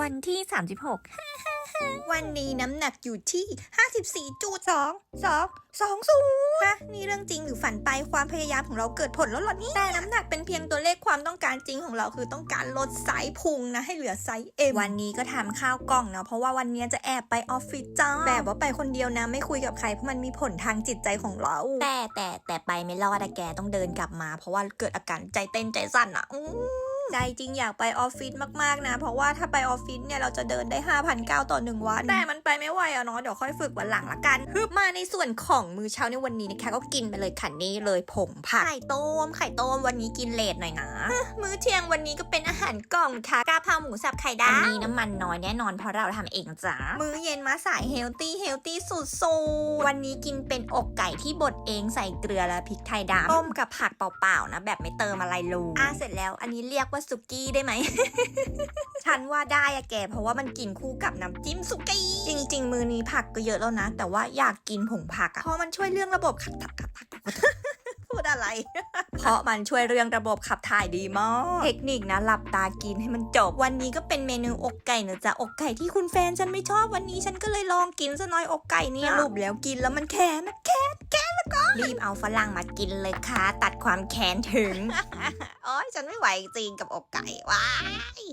วันที่ 36 วันนี้น้ำหนักอยู่ที่ 54จุดสองสองสองศูนย์ฮะนี่เรื่องจริงหรือฝันไปความพยายามของเราเกิดผลแล้วเหรอนี่แต่น้ำหนักเป็นเพียงตัวเลขความต้องการจริงของเราคือต้องการลดไซส์พุงนะให้เหลือไซส์เอ็มวันนี้ก็ทำข้าวกล่องนะเพราะว่าวันนี้จะแอบไปออฟฟิศจ้าแบบว่าไปคนเดียวนะไม่คุยกับใครเพราะมันมีผลทางจิตใจของเรา แต่แต่แต่ไปไม่รอดอะแกต้องเดินกลับมา เพราะว่าเกิดอาการใจเต้นใจสั่นอะอื้อ ใจจริงอยากไปออฟฟิศมากๆนะ เพราะว่าถ้าไปออฟฟิศเนี่ยเราจะเดินได้5,900ต่อ 1 วัน แต่มันไปไม่ไหวอะเนาะเดี๋ยวค่อยฝึกวันหลังละกันฮึบมาในส่วนของมื้อเช้าในวันนี้นะคะก็กินไปเลยค่ะนี่เลยผงผักไข่ต้มไข่ต้มวันนี้กินเลทหน่อยนะมื้อเที่ยงวันนี้ก็เป็นอาหารกล่องค่ะกะเพราหมูสับไข่ดาวอันนี้น้ำมันน้อยแน่นอนเพราะเราทำเองจ้ามื้อเย็นมาสายเฮลตี้เฮลตี้สุดๆวันนี้กินเป็นอกไก่ที่บดเองใส่เกลือและพริกไทยดำต้มกับผักเปล่าๆนะ แบบไม่เติมอะไรเลยอะเสร็จแล้วอันนี้เรียกว่าสุกี้ได้ไหม ฉันว่าได้อะแก เพราะว่ามันกินคู่กับน้ำจิ้มสุกี้ จริง ๆ มือนี้ผักก็เยอะแล้วนะ แต่ว่าอยากกินผงผักอะเพราะมันช่วยเรื่องระบบขับถ่ายขับถ่ายพูดอะไร เพราะมันช่วยเรื่องระบบขับถ่ายดีมาก เทคนิคนะหลับตากินให้มันจบ วันนี้ก็เป็นเมนูอกไก่เนอะจ๊ะอกไก่ที่คุณแฟนฉันไม่ชอบวันนี้ฉันก็เลยลองกินซะหน่อยอกไก่เนี่ยสรุปแล้วกินแล้วมันแค้นนะแค้นแค้นแล้วก็รีบเอาฝรั่งมากินเลยค่ะ ตัดความแค้นถึงโอ้ ยฉันไม่ไหวจริงกับอกไก่ว้าย